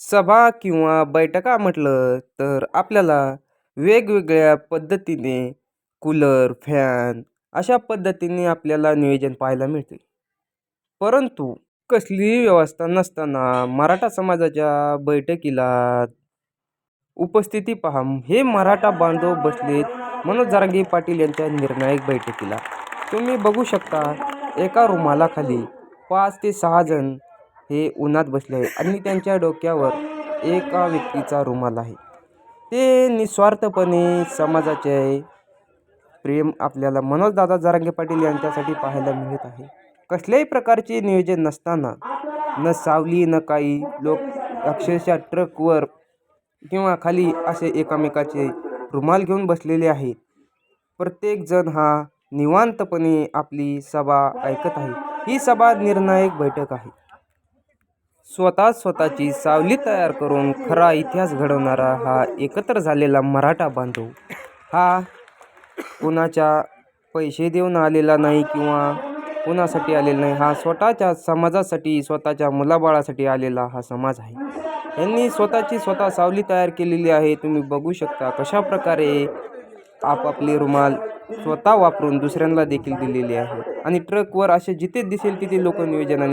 सभा किंवा बैठका म्हटलं तर आपल्याला वेगवेगळ्या पद्धतीने कूलर फॅन अशा पद्धतीने आपल्याला नियोजन पाहायला मिळते. परंतु कसलीही व्यवस्था नसताना मराठा समाजाच्या बैठकीला उपस्थिती पहा. हे मराठा बांधव बसलेत मनोज जारांगे पाटील यांच्या निर्णायक बैठकीला. तुम्ही बघू शकता एका रुमालाखाली पाच ते सहा जण हे उन्हात बसले आहे आणि त्यांच्या डोक्यावर एका व्यक्तीचा रुमाल आहे. ते निस्वार्थपणे समाजाचे प्रेम आपल्याला मनोजदादा जारांगे पाटील यांच्यासाठी पाहायला मिळत आहे. कसल्याही प्रकारचे नियोजन नसताना न सावली न काही लोक अक्षरशः ट्रकवर किंवा खाली असे एकामेकाचे रुमाल घेऊन बसलेले आहेत प्रत्येकजण हा निवांतपणे आपली सभा ऐकत आहे. ही सभा निर्णायक बैठक आहे. स्वतः स्वतःची सावली तयार करून खरा इतिहास घडवणारा हा एकत्र झालेला मराठा बांधव. हा कुणाच्या पैसे देऊन आलेला नाही किंवा कुणासाठी आलेला नाही हा स्वतःच्या समाजासाठी स्वतःच्या मुलाबाळासाठी आलेला हा समाज आहे. यांनी स्वतःची स्वतः सावली तयार केलेली आहे. तुम्ही बघू शकता कशा प्रकारे आपापले रुमाल स्वतः वापरून दुसऱ्यांना देखील दिलेले आहे. आणि ट्रकवर असे जिथे दिसेल तिथे लोक नियोजनाने